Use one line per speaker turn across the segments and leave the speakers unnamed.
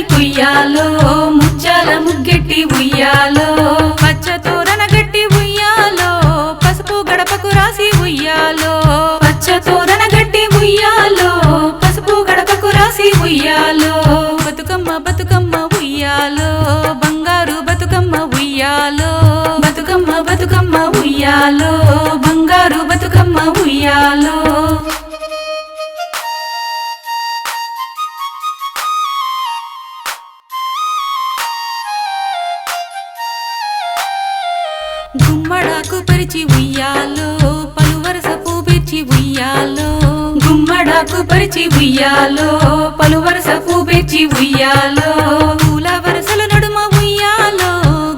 వాకిలలి కుయ్యాలో ముచ్చాల ముగ్గెట్టి ఉయ్యాలో పచ్చ తోరణ గట్టి ఉయ్యాలో పసుపు గడపకు రాసి ఉయ్యాలో పచ్చ తోరణ గట్టి ఉయ్యాలో పసుపు గడపకు రాసి ఉయ్యాలో బతుకమ్మ బతుకమ్మ ఉయ్యాలో బంగారు బతుకమ్మ ఉయ్యాలో బతుకమ్మ బతుకమ్మ ఉయ్యాలో బంగారు బతుకమ్మ ఉయ్యాలో. గుమ్మడాకు పరిచి ఉయ్యాలో పలువరస పూపెచ్చి ఉయ్యాలో. గుమ్మడాకు పరిచి ఉయ్యాలో పలువరస పూపెచ్చి ఉయ్యాలో. పూల వరసల నడుమ ఉయ్యాలో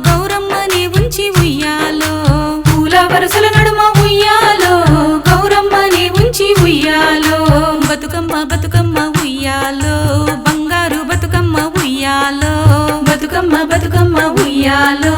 గౌరమ్మని ఉంచి ఉయ్యాలో. పూల వరసల నడుమ ఉయ్యాలో గౌరమ్మని ఉంచి ఉయ్యాలో. బతుకమ్మ బతుకమ్మ ఉయ్యాలో బంగారు బతుకమ్మ ఉయ్యాలో. బతుకమ్మ బతుకమ్మ ఉయ్యాలో.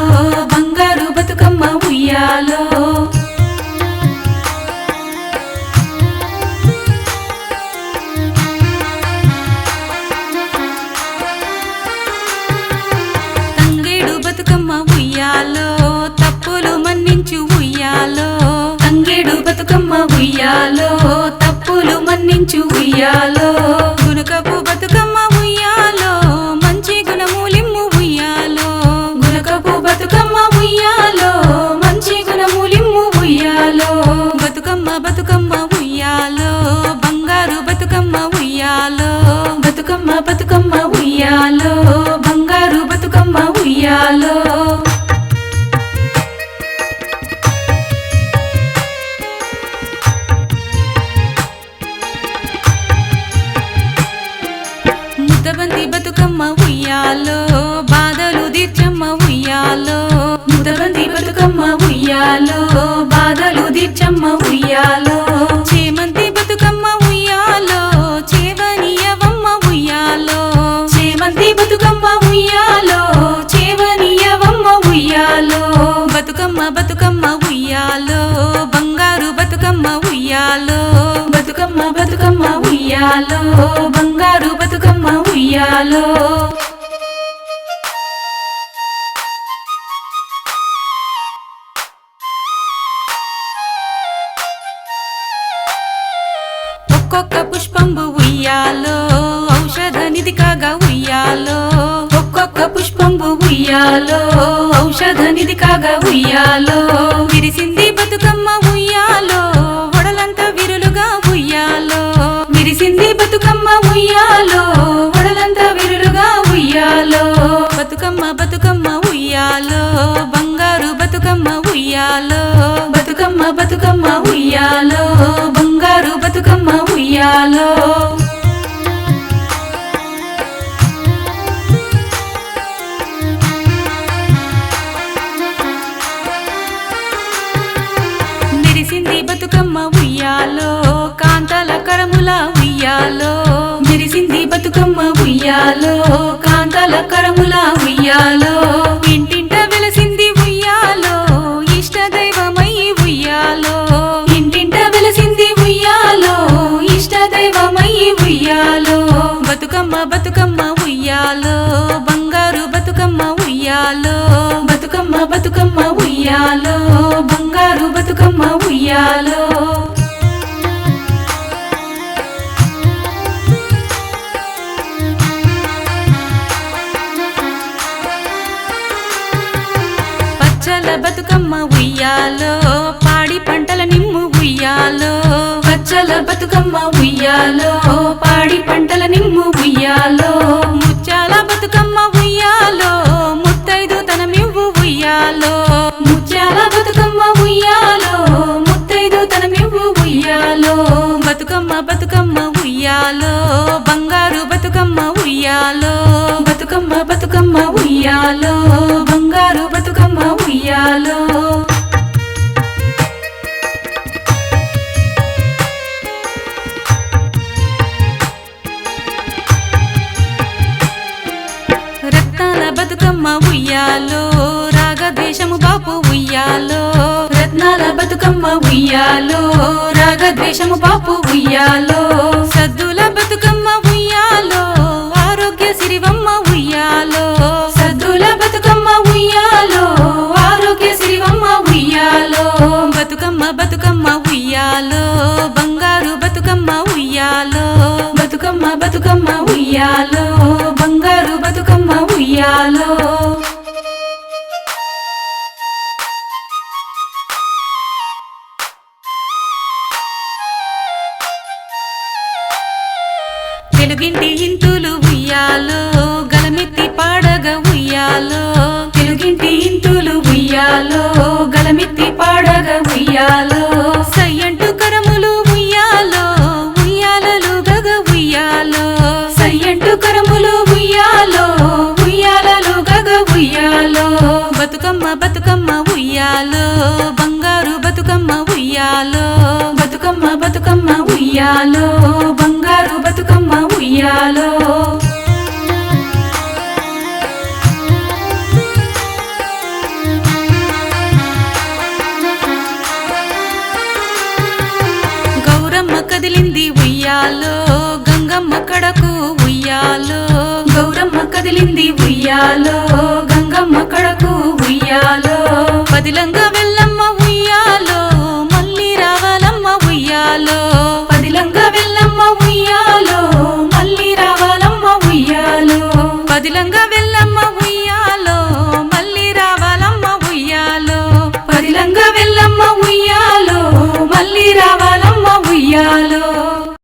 బతుకమ్మ ఉయ్యాలో బాధలు తీర్చమ్మ ఉయ్యాలో. ముదబంది బతుకమ్మ ఉయ్యాలో బాధలు తీర్చమ్మ ఉయ్యాలో. చేమంతి బతుకమ్మ ఉయ్యాలో చేవనియవమ్మ ఉయ్యాలో. చేమంతి బతుకమ్మ ఉయ్యాలో చేవనియవమ్మ ఉయ్యాలో. బతుకమ్మ బతుకమ్మ ఉయ్యాలో బంగారు బతుకమ్మ ఉయ్యాలో. బతుకమ్మ బతుకమ్మ ఉయ్యాలో. నాలో ఒక్కొక్క పుష్పంబు ఉయ్యాలో ఔషధ నిధి కాగా ఉయ్యాలో. ఒక్కొక్క పుష్పంబు ఉయ్యాలో ఔషధ నిధి కాగా ఉయ్యాలో. విరిసింది బతుకమ్మ ఉయ్యాలో బంగారు బతుకమ్మ ఉయ్యాలో. మెరిసింది బతుకమ్మ ఉయ్యాలో కాంతాల కరముల ఉయ్యాలో. మెరిసింది బతుకమ్మ ఉయ్యాలో కాంతాల కరముల ఉయ్యాలో. ఉయ్యాలో బంగారు బతుకమ్మ ఉయ్యాలో. పచ్చల బతుకమ్మ ఉయ్యాలో పాడి పంటల నిమ్ము ఉయ్యాలో. పచ్చల బతుకమ్మ ఉయ్యాలో పాడి పంటల నిమ్ము ఉయ్యాలో. ముచ్చాల బతుకమ్మ ఉయ్యాలో బంగారు బతుకమ్మ ఉయ్యాలో బతుకమ్మ బతుకమ్మ ఉయ్యాలో బంగారు బతుకమ్మ ఉయ్యాలో. రత్నాల బతుకమ్మ ఉయ్యాలో రాగద్వేషము బాపు ఉయ్యాలో రత్నాల బతుకమ్మ ఉయ్యాలో రాగద్వేషము బాపు ఉయ్యాలో సద్దుల బతుకమ్మ ఉయ్యాలో ఆరోగ్య సిరివమ్మ ఉయ్యాలో సద్దుల బతుకమ్మ ఉయ్యాలో ఆరోగ్య సిరివమ్మ ఉయ్యాలో బతుకమ్మ బతుకమ్మ ఉయ్యాలో బంగారు బతుకమ్మ ఉయ్యాలో బతుకమ్మ బతుకమ్మ ఉయ్యాలో బంగారు బతుకమ్మ ఉయ్యాలో. ఉయ్యాలో. సయ్యంటు కరములు ఉయ్యాలో ఉయ్యాలలు గగ ఉయ్యాలో. సయ్యంటు కరములు ఉయ్యాలో ఉయ్యాలలు గగ ఉయ్యాలో. బతుకమ్మ బతుకమ్మ ఉయ్యాలో బంగారు బతుకమ్మ ఉయ్యాలో. బతుకమ్మ బతుకమ్మ ఉయ్యాలో. కడకు ఉయ్యాలో. గౌరమ్మ కదిలింది ఉయ్యాలో. గంగమ్మ కడకు ఉయ్యాలో. పదిలంగా